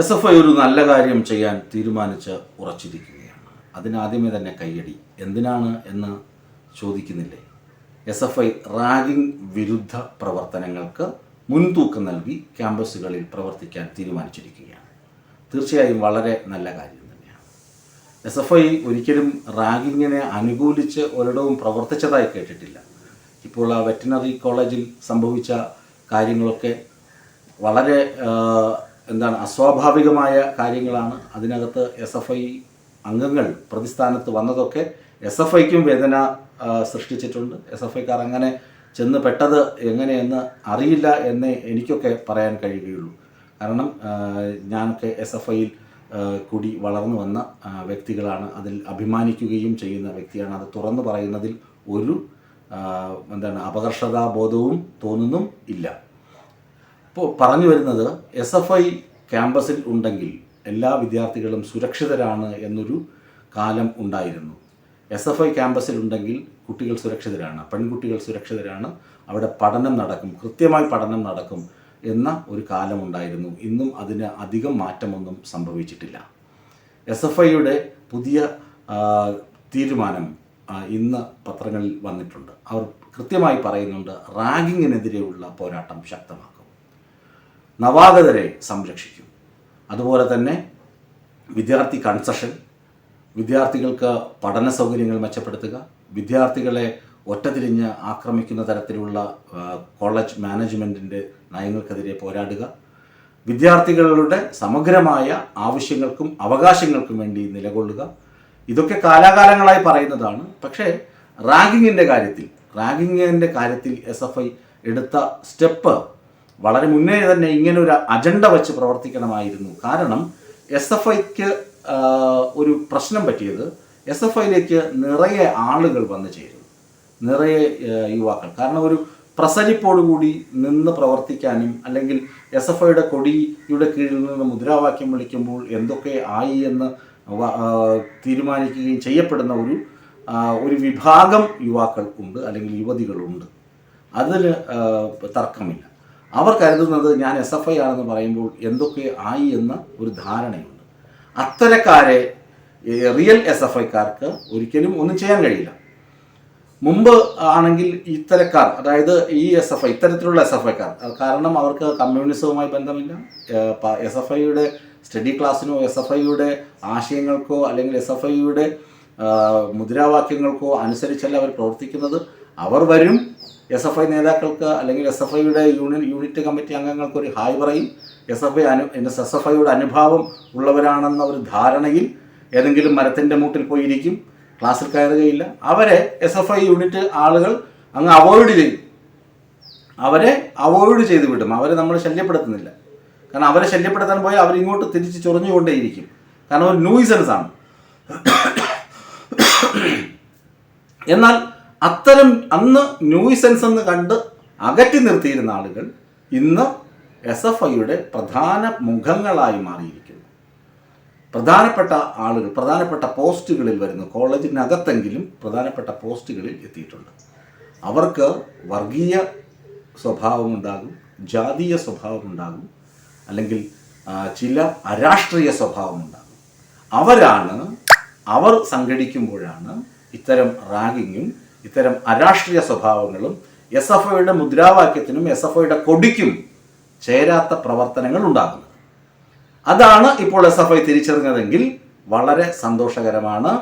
S F I ഒരു നല്ല കാര്യം ചെയ്യാൻ തീരുമാനിച്ച് ഉറച്ചിരിക്കുകയാണ്. അതിനാദ്യമേ തന്നെ കയ്യടി. എന്തിനാണ് എന്ന് ചോദിക്കുന്നില്ലേ? എസ് എഫ് ഐ റാഗിംഗ് വിരുദ്ധ പ്രവർത്തനങ്ങൾക്ക് മുൻതൂക്കം നൽകി ക്യാമ്പസുകളിൽ പ്രവർത്തിക്കാൻ തീരുമാനിച്ചിരിക്കുകയാണ്. തീർച്ചയായും വളരെ നല്ല കാര്യം തന്നെയാണ്. എസ് എഫ് ഐ ഒരിക്കലും റാഗിങ്ങിനെ അനുകൂലിച്ച് ഒരിടവും പ്രവർത്തിച്ചതായി കേട്ടിട്ടില്ല. ഇപ്പോൾ ആ വെറ്റിനറി കോളേജിൽ സംഭവിച്ച കാര്യങ്ങളൊക്കെ വളരെ എന്താണ് അസ്വാഭാവികമായ കാര്യങ്ങളാണ്. അതിനകത്ത് എസ് എഫ് ഐ അംഗങ്ങൾ പ്രതിസ്ഥാനത്ത് വന്നതൊക്കെ എസ് എഫ് ഐക്കും വേദന സൃഷ്ടിച്ചിട്ടുണ്ട്. എസ് എഫ് ഐക്കാർ അങ്ങനെ ചെന്ന് പെട്ടത് എങ്ങനെയെന്ന് അറിയില്ല എന്നേ എനിക്കൊക്കെ പറയാൻ കഴിയുകയുള്ളൂ. കാരണം ഞാനൊക്കെ എസ് എഫ് ഐയിൽ കൂടി വളർന്നു വന്ന വ്യക്തികളാണ്. അതിൽ അഭിമാനിക്കുകയും ചെയ്യുന്ന വ്യക്തിയാണ്. അത് തുറന്നു പറയുന്നതിൽ ഒരു എന്താണ് അപകർഷതാബോധവും തോന്നുന്നും ഇല്ല. ഇപ്പോൾ പറഞ്ഞു വരുന്നത് എസ് എഫ് ഐ ക്യാമ്പസിൽ ഉണ്ടെങ്കിൽ എല്ലാ വിദ്യാർത്ഥികളും സുരക്ഷിതരാണ് എന്നൊരു കാലം ഉണ്ടായിരുന്നു. എസ് എഫ് ഐ ക്യാമ്പസിൽ ഉണ്ടെങ്കിൽ കുട്ടികൾ സുരക്ഷിതരാണ് പെൺകുട്ടികൾ സുരക്ഷിതരാണ് അവിടെ പഠനം നടക്കും കൃത്യമായി പഠനം നടക്കും എന്ന ഒരു കാലം ഉണ്ടായിരുന്നു. ഇന്നും അതിന് അധികം മാറ്റമൊന്നും സംഭവിച്ചിട്ടില്ല. എസ് എഫ് ഐയുടെ പുതിയ തീരുമാനം ഇന്ന് പത്രങ്ങളിൽ വന്നിട്ടുണ്ട്. അവർ കൃത്യമായി പറയുന്നുണ്ട് റാഗിങ്ങിനെതിരെയുള്ള പോരാട്ടം ശക്തമാക്കും നവാഗതരെ സംരക്ഷിക്കും. അതുപോലെ തന്നെ വിദ്യാർത്ഥി കൺസഷൻ വിദ്യാർത്ഥികൾക്ക് പഠന സൗകര്യങ്ങൾ മെച്ചപ്പെടുത്തുക വിദ്യാർത്ഥികളെ ഒറ്റതിരിഞ്ഞ് ആക്രമിക്കുന്ന തരത്തിലുള്ള കോളേജ് മാനേജ്മെന്റിന്റെ നയങ്ങൾക്കെതിരെ പോരാടുക. വിദ്യാർത്ഥികളുടെ സമഗ്രമായ ആവശ്യങ്ങൾക്കും അവകാശങ്ങൾക്കും വേണ്ടി നിലകൊള്ളുക. ഇതൊക്കെ കാലാകാലങ്ങളായി പറയുന്നതാണ്. പക്ഷേ റാങ്കിങ്ങിന്റെ കാര്യത്തിൽ റാങ്കിങ്ങിന്റെ കാര്യത്തിൽ എസ് എഫ് ഐ എടുത്ത സ്റ്റെപ്പ് വളരെ മുന്നേ തന്നെ ഇങ്ങനെ ഒരു അജണ്ട വെച്ച് പ്രവർത്തിക്കണമായിരുന്നു. കാരണം എസ് എഫ് ഐക്ക് ഒരു പ്രശ്നം പറ്റിയത് എസ് എഫ് ഐയിലേക്ക് നിറയെ ആളുകൾ വന്നു ചേരും. നിറയെ യുവാക്കൾ. കാരണം ഒരു പ്രസരിപ്പോടുകൂടി നിന്ന് പ്രവർത്തിക്കാനും അല്ലെങ്കിൽ എസ് എഫ് ഐയുടെ കൊടിയുടെ കീഴിൽ നിന്ന് മുദ്രാവാക്യം വിളിക്കുമ്പോൾ എന്തൊക്കെ ആയി എന്ന് തീരുമാനിക്കുകയും ചെയ്യപ്പെടുന്ന ഒരു ഒരു വിഭാഗം യുവാക്കൾ ഉണ്ട് അല്ലെങ്കിൽ യുവതികളുണ്ട്. അതിന് തർക്കമില്ല. അവർ കരുതുന്നത് ഞാൻ എസ് എഫ് ഐ ആണെന്ന് പറയുമ്പോൾ എന്തൊക്കെ ആയി എന്ന ഒരു ധാരണയുണ്ട്. അത്തരക്കാരെ റിയൽ എസ് എഫ് ഐക്കാർക്ക് ഒരിക്കലും ഒന്നും ചെയ്യാൻ കഴിയില്ല. മുമ്പ് ആണെങ്കിൽ ഇത്തരക്കാർ അതായത് ഈ എസ് എഫ് ഐ ഇത്തരത്തിലുള്ള എസ് എഫ് ഐക്കാർ കാരണം അവർക്ക് കമ്മ്യൂണിസവുമായി ബന്ധമില്ല. എസ് എഫ് ഐയുടെ സ്റ്റഡി ക്ലാസ്സിനോ എസ് എഫ് ഐയുടെ ആശയങ്ങൾക്കോ അല്ലെങ്കിൽ എസ് എഫ് ഐയുടെ മുദ്രാവാക്യങ്ങൾക്കോ അനുസരിച്ചല്ല അവർ പ്രവർത്തിക്കുന്നത്. അവർ വരും എസ് എഫ് ഐ നേതാക്കൾക്ക് അല്ലെങ്കിൽ എസ് എഫ് ഐയുടെ യൂണിയൻ യൂണിറ്റ് കമ്മിറ്റി അംഗങ്ങൾക്ക് ഒരു ഹായ് പറയും. എസ് എഫ് ഐ അനു എസ് എഫ് ഐയുടെ അനുഭാവം ഉള്ളവരാണെന്ന ഒരു ധാരണയിൽ ഏതെങ്കിലും മരത്തിന്റെ മൂട്ടിൽ പോയിരിക്കും. ക്ലാസ്സിൽ കയറുകയില്ല. അവരെ എസ് എഫ് ഐ യൂണിറ്റ് ആളുകൾ അങ്ങ് അവോയ്ഡ് ചെയ്യും. അവരെ അവോയ്ഡ് ചെയ്ത് വിടും. അവരെ നമ്മൾ ശല്യപ്പെടുത്തുന്നില്ല. കാരണം അവരെ ശല്യപ്പെടുത്താൻ പോയാൽ അവരിങ്ങോട്ട് തിരിച്ച് ചൊറിഞ്ഞുകൊണ്ടേയിരിക്കും. കാരണം ഒരു ന്യൂയിസൻസ് ആണ്. എന്നാൽ അത്തരം അന്ന് ന്യൂയിസൻസ് എന്ന് കണ്ട് അകറ്റി നിർത്തിയിരുന്ന ആളുകൾ ഇന്ന് എസ് എഫ് ഐയുടെ പ്രധാന മുഖങ്ങളായി മാറിയിരിക്കുന്നു. പ്രധാനപ്പെട്ട ആളുകൾ പ്രധാനപ്പെട്ട പോസ്റ്റുകളിൽ വരുന്നു കോളേജിനകത്തെങ്കിലും പ്രധാനപ്പെട്ട പോസ്റ്റുകളിൽ എത്തിയിട്ടുണ്ട്. അവർക്ക് വർഗീയ സ്വഭാവമുണ്ടാകും ജാതീയ സ്വഭാവമുണ്ടാകും അല്ലെങ്കിൽ ചില അരാഷ്ട്രീയ സ്വഭാവമുണ്ടാകും. അവരാണ് അവർ സംഘടിക്കുമ്പോഴാണ് ഇത്തരം റാഗിങ്ങും ഇത്തരം അരാഷ്ട്രീയ സ്വഭാവങ്ങളും എസ് എഫ് ഐയുടെ മുദ്രാവാക്യത്തിനും എസ് എഫ് ഐയുടെ കൊടിക്കും ചേരാത്ത പ്രവർത്തനങ്ങൾ ഉണ്ടാകുന്നത്. അതാണ് ഇപ്പോൾ എസ് എഫ് ഐ തിരിച്ചറിഞ്ഞതെങ്കിൽ വളരെ സന്തോഷകരമാണ്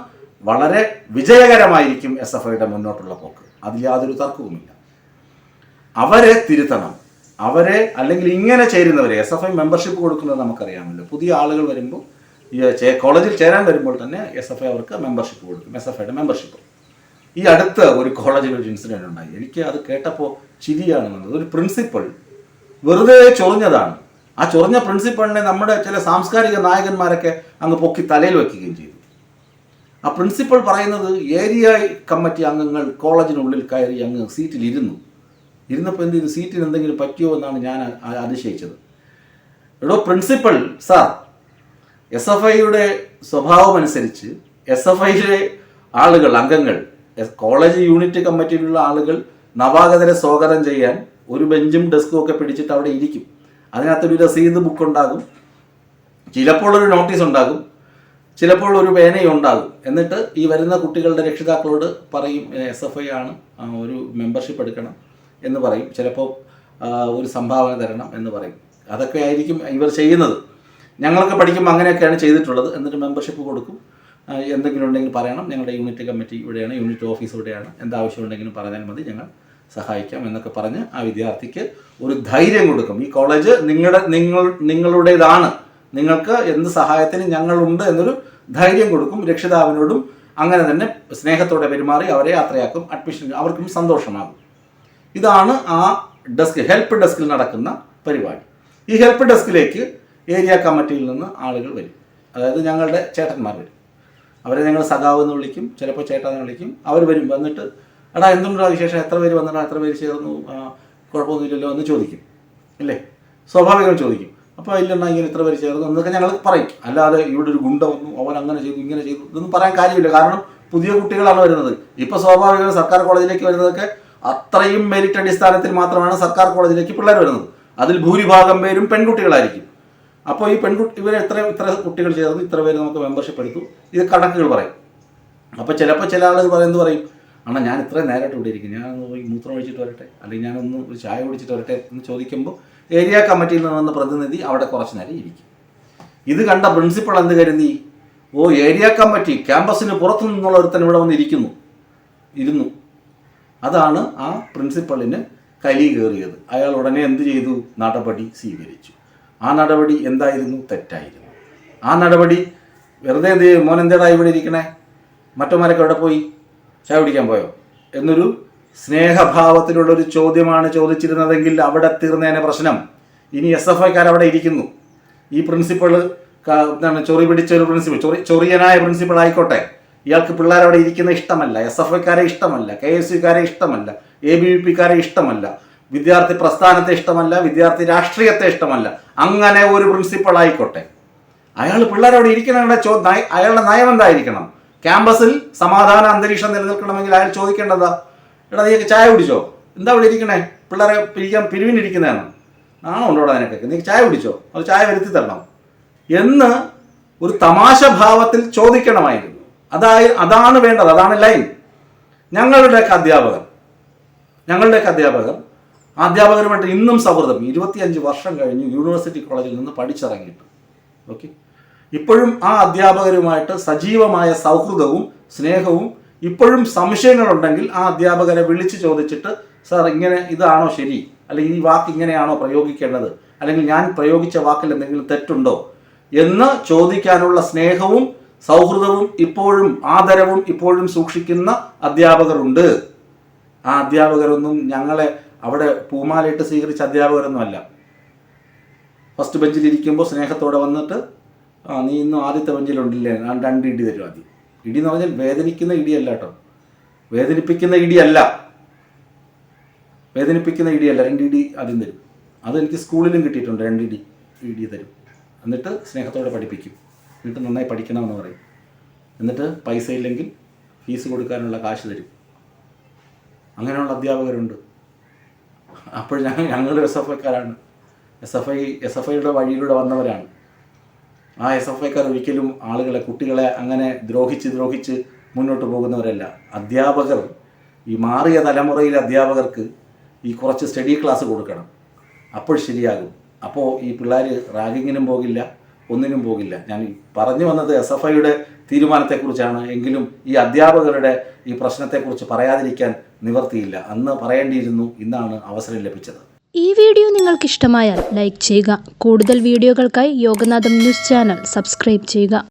വളരെ വിജയകരമായിരിക്കും എസ് എഫ് ഐയുടെ മുന്നോട്ടുള്ള പോക്ക്. അതിൽ യാതൊരു തർക്കവുമില്ല. അവരെ തിരുത്തണം. അവരെ അല്ലെങ്കിൽ ഇങ്ങനെ ചേരുന്നവരെ എസ് എഫ് ഐ മെമ്പർഷിപ്പ് കൊടുക്കുന്നത് നമുക്കറിയാമല്ലോ. പുതിയ ആളുകൾ വരുമ്പോൾ കോളേജിൽ ചേരാൻ വരുമ്പോൾ തന്നെ എസ് എഫ് ഐ അവർക്ക് മെമ്പർഷിപ്പ് കൊടുക്കും എസ് എഫ് ഐയുടെ മെമ്പർഷിപ്പ്. ഈ അടുത്ത് ഒരു കോളേജിൽ ഒരു ഇൻസിഡന്റ് ഉണ്ടായി. എനിക്ക് അത് കേട്ടപ്പോൾ ചിരിയാണ് വന്നത് ഒരു പ്രിൻസിപ്പൾ വെറുതെ ചൊറിഞ്ഞതാണ്. ആ ചൊറിഞ്ഞ പ്രിൻസിപ്പളിനെ നമ്മുടെ ചില സാംസ്കാരിക നായകന്മാരൊക്കെ അങ്ങ് പൊക്കി തലയിൽ വെക്കുകയും ചെയ്തു. ആ പ്രിൻസിപ്പൾ പറയുന്നത് ഏരിയ കമ്മിറ്റി അംഗങ്ങൾ കോളേജിനുള്ളിൽ കയറി അങ്ങ് സീറ്റിലിരുന്നു. ഇരുന്നപ്പോൾ എന്ത് ചെയ്തു? സീറ്റിന് എന്തെങ്കിലും പറ്റിയോ എന്നാണ് ഞാൻ അതിശയിച്ചത്. എടോ പ്രിൻസിപ്പൾ സാർ എസ് എഫ് ഐയുടെ സ്വഭാവമനുസരിച്ച് എസ് എഫ് ഐയിലെ ആളുകൾ അംഗങ്ങൾ കോളേജ് യൂണിറ്റ് കമ്മിറ്റിയിലുള്ള ആളുകൾ നവാഗതരെ സ്വാഗതം ചെയ്യാൻ ഒരു ബെഞ്ചും ഡെസ്കും ഒക്കെ പിടിച്ചിട്ട് അവിടെ ഇരിക്കും. അതിനകത്തൊരു രസീത് ബുക്ക് ഉണ്ടാകും ചിലപ്പോൾ ഒരു നോട്ടീസ് ഉണ്ടാകും. ചിലപ്പോൾ ഒരു പേനയും ഉണ്ടാകും. എന്നിട്ട് ഈ വരുന്ന കുട്ടികളുടെ രക്ഷിതാക്കളോട് പറയും എസ് എഫ് ഐ ആണ് ഒരു മെമ്പർഷിപ്പ് എടുക്കണം എന്ന് പറയും. ചിലപ്പോൾ ഒരു സംഭാവന തരണം എന്ന് പറയും. അതൊക്കെ ആയിരിക്കും ഇവർ ചെയ്യുന്നത്. ഞങ്ങളൊക്കെ പഠിക്കുമ്പോൾ അങ്ങനെയൊക്കെയാണ് ചെയ്തിട്ടുള്ളത്. എന്നിട്ട് മെമ്പർഷിപ്പ് കൊടുക്കും. എന്തെങ്കിലും ഉണ്ടെങ്കിൽ പറയണം. ഞങ്ങളുടെ യൂണിറ്റ് കമ്മിറ്റി ഇവിടെയാണ് യൂണിറ്റ് ഓഫീസ് ഇവിടെയാണ്. എന്താവശ്യം ഉണ്ടെങ്കിലും പറഞ്ഞാൽ മതി. ഞങ്ങൾ സഹായിക്കാം എന്നൊക്കെ പറഞ്ഞ് ആ വിദ്യാർത്ഥിക്ക് ഒരു ധൈര്യം കൊടുക്കും. ഈ കോളേജ് നിങ്ങളുടെ നിങ്ങൾ നിങ്ങളുടേതാണ്. നിങ്ങൾക്ക് എന്ത് സഹായത്തിന് ഞങ്ങളുണ്ട് എന്നൊരു ധൈര്യം കൊടുക്കും. രക്ഷിതാവിനോടും അങ്ങനെ തന്നെ സ്നേഹത്തോടെ പെരുമാറി അവരെ യാത്രയാക്കും. അഡ്മിഷൻ അവർക്കും സന്തോഷമാകും. ഇതാണ് ആ ഡെസ്ക് ഹെൽപ്പ് ഡെസ്കിൽ നടക്കുന്ന പരിപാടി. ഈ ഹെൽപ്പ് ഡെസ്കിലേക്ക് ഏരിയ കമ്മിറ്റിയിൽ നിന്ന് ആളുകൾ വരും. അതായത് ഞങ്ങളുടെ ചേട്ടന്മാർ വരും. അവരെ ഞങ്ങൾ സഖാവ് എന്ന് വിളിക്കും ചിലപ്പോൾ ചേട്ടാന്ന് വിളിക്കും. അവർ വരും വന്നിട്ട് എടാ എന്തുണ്ടോ വിശേഷം? എത്ര പേര് വന്നിട്ടാ എത്ര പേര് ചേർന്നു? കുഴപ്പമൊന്നുമില്ലല്ലോ എന്ന് ചോദിക്കും. അല്ലേ സ്വാഭാവികം ചോദിക്കും. അപ്പോൾ ഇല്ലെന്നാ ഇങ്ങനെ എത്ര പേര് ചേർന്നു എന്നൊക്കെ ഞങ്ങൾ പറയും. അല്ലാതെ ഇവിടെ ഒരു ഗുണ്ട വന്നു അവൻ അങ്ങനെ ചെയ്തു ഇങ്ങനെ ചെയ്തു ഇതൊന്നും പറയാൻ കാര്യമില്ല. കാരണം പുതിയ കുട്ടികളാണ് വരുന്നത്. ഇപ്പോൾ സ്വാഭാവികം സർക്കാർ കോളേജിലേക്ക് വരുന്നതൊക്കെ അത്രയും മെരിറ്റ് അടിസ്ഥാനത്തിൽ മാത്രമാണ് സർക്കാർ കോളേജിലേക്ക് പിള്ളേർ വരുന്നത്. അതിൽ ഭൂരിഭാഗം പേരും പെൺകുട്ടികളായിരിക്കും. അപ്പോൾ ഈ പെൺകുട്ടി ഇവർ എത്ര ഇത്ര കുട്ടികൾ ചേർന്ന് ഇത്ര പേര് നമുക്ക് മെമ്പർഷിപ്പ് എടുത്തു. ഇത് കണക്കുകൾ പറയും. അപ്പോൾ ചിലപ്പോൾ ചില ആളുകൾ പറയുന്നത് പറയും? അണ്ണാ ഞാൻ ഇത്രയും നേരമായിട്ട് ഇവിടെ ഇരിക്കും ഞാൻ ഒന്ന് പോയി മൂത്രം ഒഴിച്ചിട്ട് വരട്ടെ? അല്ലെങ്കിൽ ഞാനൊന്ന് ഒരു ചായ കുടിച്ചിട്ട് വരട്ടെ? എന്ന് ചോദിക്കുമ്പോൾ ഏരിയ കമ്മിറ്റിയിൽ നിന്ന് വന്ന പ്രതിനിധി അവിടെ കുറച്ച് നേരം ഇരിക്കും. ഇത് കണ്ട പ്രിൻസിപ്പൾ എന്ത് കരുതി? ഓ ഏരിയ കമ്മിറ്റി ക്യാമ്പസിന് പുറത്തു നിന്നുള്ള ഒരുത്തൻ ഇവിടെ വന്നിരിക്കുന്നു ഇരുന്നു. അതാണ് ആ പ്രിൻസിപ്പളിന് കലി കയറിയത്. അയാൾ ഉടനെ എന്ത് ചെയ്തു? നടപടി സ്വീകരിച്ചു. ആ നടപടി എന്തായിരുന്നു? തെറ്റായിരുന്നു. ആ നടപടി വെറുതെ എന്ത് മോൻ എന്തേടാ ഇവിടെ ഇരിക്കണേ? മറ്റന്മാരൊക്കെ എവിടെ പോയി? ചായ കുടിക്കാൻ പോയോ? എന്നൊരു സ്നേഹഭാവത്തിലുള്ള ഒരു ചോദ്യമാണ് ചോദിച്ചിരുന്നതെങ്കിൽ അവിടെ തീർന്നേനെ പ്രശ്നം. ഇനി എസ് എഫ് ഐക്കാർ അവിടെ ഇരിക്കുന്നു. ഈ പ്രിൻസിപ്പൾ എന്താണ് ചൊറി പിടിച്ച ഒരു പ്രിൻസിപ്പൾ ചൊറി ചൊറിയനായ പ്രിൻസിപ്പൾ ആയിക്കോട്ടെ. ഇയാൾക്ക് പിള്ളേർ അവിടെ ഇരിക്കുന്ന ഇഷ്ടമല്ല. എസ് എഫ് ഐക്കാരെ ഇഷ്ടമല്ല. കെ എസ് യുക്കാരെ ഇഷ്ടമല്ല. എ ബി വി പിക്കാരെ ഇഷ്ടമല്ല. വിദ്യാർത്ഥി പ്രസ്ഥാനത്തെ ഇഷ്ടമല്ല വിദ്യാർത്ഥി രാഷ്ട്രീയത്തെ ഇഷ്ടമല്ല. അങ്ങനെ ഒരു പ്രിൻസിപ്പൾ ആയിക്കോട്ടെ. അയാൾ പിള്ളേരോട് ഇരിക്കണ ചോ അയാളുടെ നയം എന്തായിരിക്കണം? ക്യാമ്പസിൽ സമാധാന അന്തരീക്ഷം നിലനിൽക്കണമെങ്കിൽ അയാൾ ചോദിക്കേണ്ടതാ. എടാ നീ ചായ കുടിച്ചോ? എന്താ ഇവിടെ ഇരിക്കണേ? പിള്ളേരെ പിരിക്കാൻ പിരിവിനിരിക്കുന്നതാണ്. നാണോ ഉണ്ടോ നിനക്കൊക്കെ? നീ ചായ കുടിച്ചോ? അത് ചായ വരുത്തി തരണം. എന്ന് ഒരു തമാശ ഭാവത്തിൽ ചോദിക്കണമായിരുന്നു. അതായി അതാണ് വേണ്ടത്. അതാണ് ലൈൻ. ഞങ്ങളുടെയൊക്കെ അധ്യാപകർ ഞങ്ങളുടെയൊക്കെ അധ്യാപകർ അധ്യാപകരുമായിട്ട് ഇന്നും സൗഹൃദം. ഇരുപത്തിയഞ്ച് വർഷം കഴിഞ്ഞ് യൂണിവേഴ്സിറ്റി കോളേജിൽ നിന്ന് പഠിച്ചിറങ്ങിയിട്ട്. ഓക്കെ? ഇപ്പോഴും ആ അധ്യാപകരുമായിട്ട് സജീവമായ സൗഹൃദവും സ്നേഹവും ഇപ്പോഴും സംശയങ്ങളുണ്ടെങ്കിൽ ആ അധ്യാപകരെ വിളിച്ച് ചോദിച്ചിട്ട് സാർ ഇങ്ങനെ ഇതാണോ ശരി? അല്ലെങ്കിൽ ഈ വാക്ക് ഇങ്ങനെയാണോ പ്രയോഗിക്കേണ്ടത്? അല്ലെങ്കിൽ ഞാൻ പ്രയോഗിച്ച വാക്കിൽ എന്തെങ്കിലും തെറ്റുണ്ടോ? എന്ന് ചോദിക്കാനുള്ള സ്നേഹവും സൗഹൃദവും ഇപ്പോഴും ആദരവും ഇപ്പോഴും സൂക്ഷിക്കുന്ന അധ്യാപകരുണ്ട്. ആ അധ്യാപകരൊന്നും ഞങ്ങളെ അവിടെ പൂമാലയിട്ട് സ്വീകരിച്ച അധ്യാപകരൊന്നുമല്ല. ഫസ്റ്റ് ബെഞ്ചിൽ ഇരിക്കുമ്പോൾ സ്നേഹത്തോടെ വന്നിട്ട് ആ നീ ഇന്നും ആദ്യത്തെ ബെഞ്ചിലുണ്ടില്ലേ രണ്ട് ഇടി തരും ആദ്യം. ഇടി എന്ന് പറഞ്ഞാൽ വേദനിക്കുന്ന ഇടിയല്ല കേട്ടോ. വേദനിപ്പിക്കുന്ന ഇടിയല്ല. വേദനിപ്പിക്കുന്ന ഇടിയല്ല. രണ്ട് ഇടി ആദ്യം തരും. അതെനിക്ക് സ്കൂളിലും കിട്ടിയിട്ടുണ്ട്. രണ്ട് ഇടി ഇടി തരും. എന്നിട്ട് സ്നേഹത്തോടെ പഠിപ്പിക്കും. എന്നിട്ട് നന്നായി പഠിക്കണമെന്ന് പറയും. എന്നിട്ട് പൈസ ഇല്ലെങ്കിൽ ഫീസ് കൊടുക്കാനുള്ള കാശ് തരും. അങ്ങനെയുള്ള അധ്യാപകരുണ്ട്. അപ്പോൾ ഞങ്ങൾ ഞങ്ങൾ S F ഐക്കാരാണ് S F I S F ഐയുടെ വഴിയിലൂടെ വന്നവരാണ്. ആ എസ് എഫ് ഐക്കാർ ഒരിക്കലും ആളുകളെ കുട്ടികളെ അങ്ങനെ ദ്രോഹിച്ച് ദ്രോഹിച്ച് മുന്നോട്ട് പോകുന്നവരല്ല. അധ്യാപകർ ഈ മാറിയ തലമുറയിലെ അധ്യാപകർക്ക് ഈ കുറച്ച് സ്റ്റഡി ക്ലാസ് കൊടുക്കണം. അപ്പോൾ ശരിയാകും. അപ്പോൾ ഈ പിള്ളേർ റാഗിങ്ങിനും പോകില്ല ഒന്നിനും പോകില്ല. ഞാൻ പറഞ്ഞു വന്നത് എസ് എഫ് ഐയുടെ തീരുമാനത്തെക്കുറിച്ചാണ് എങ്കിലും ഈ അധ്യാപകരുടെ ഈ പ്രശ്നത്തെക്കുറിച്ച് പറയാതിരിക്കാൻ നിവർത്തിയില്ല. അന്ന് പറയേണ്ടിയിരുന്നു ഇന്നാണ് അവസരം ലഭിച്ചത്. ഈ വീഡിയോ നിങ്ങൾക്ക് ഇഷ്ടമായാൽ ലൈക്ക് ചെയ്യുക. കൂടുതൽ വീഡിയോകൾക്കായി യോഗനാഥം ന്യൂസ് ചാനൽ സബ്സ്ക്രൈബ് ചെയ്യുക.